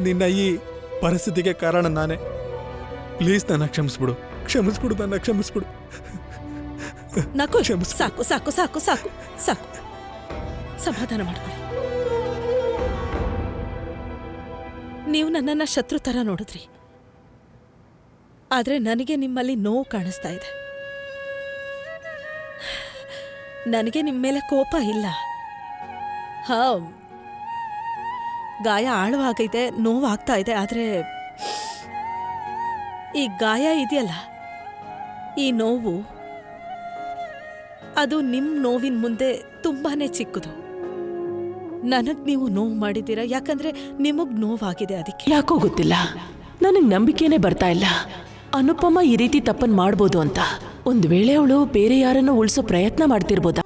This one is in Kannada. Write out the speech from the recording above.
ನಿನ್ನ ಈ ಪರಿಸ್ಥಿತಿಗೆ ಕಾರಣ ನಾನೇ. ಪ್ಲೀಸ್ ನನ್ನ ಕ್ಷಮಿಸ್ಬಿಡು. ಕ್ಷಮಿಸ್ಬಿಡು ನನ್ನ ಕ್ಷಮಿಸ್ಬಿಡು. ನಕು ಕ್ಷಮಿಸು. ಸಾಕು ಸಾಕು ಸಾಕು ಸಾಕು ಸಾಕು. ಸಮಾಧಾನ ಮಾಡ್ಕೊಳ್ಳಿ. ನೀವು ನನ್ನನ್ನ ಶತ್ರು ತರ ನೋಡಿದ್ರಿ. ಆದ್ರೆ ನನಗೆ ನಿಮ್ಮಲ್ಲಿ ನೋವು ಕಾಣಿಸ್ತಾ ಇದೆ. ನನಗೆ ನಿಮ್ಮ ಮೇಲೆ ಕೋಪ ಇಲ್ಲ. ಹಾ ಗಾಯ ಆಳವಾಗೈತೆ ನೋವಾಗ್ತಾ ಇದೆ ಆದರೆ ಈ ಗಾಯ ಇದೆಯಲ್ಲ, ಈ ನೋವು, ಅದು ನಿಮ್ಮ ನೋವಿನ ಮುಂದೆ ತುಂಬಾನೇ ಚಿಕ್ಕದು. ನನಗೆ ನೀವು ನೋವು ಮಾಡಿದ್ದೀರಾ? ಯಾಕಂದ್ರೆ ನಿಮಗ್ ನೋವಾಗಿದೆ ಅದಕ್ಕೆ. ಯಾಕೋ ಗೊತ್ತಿಲ್ಲ. ನನಗೆ ನಂಬಿಕೆನೇ ಬರ್ತಾ ಇಲ್ಲ. ಅನುಪಮ ಈ ರೀತಿ ತಪ್ಪನ್ ಮಾಡ್ಬೋದು ಅಂತ. ಒಂದ್ ವೇಳೆ ಅವಳು ಬೇರೆ ಯಾರನ್ನು ಉಳಿಸೋ ಪ್ರಯತ್ನ ಮಾಡ್ತಿರ್ಬೋದಾ?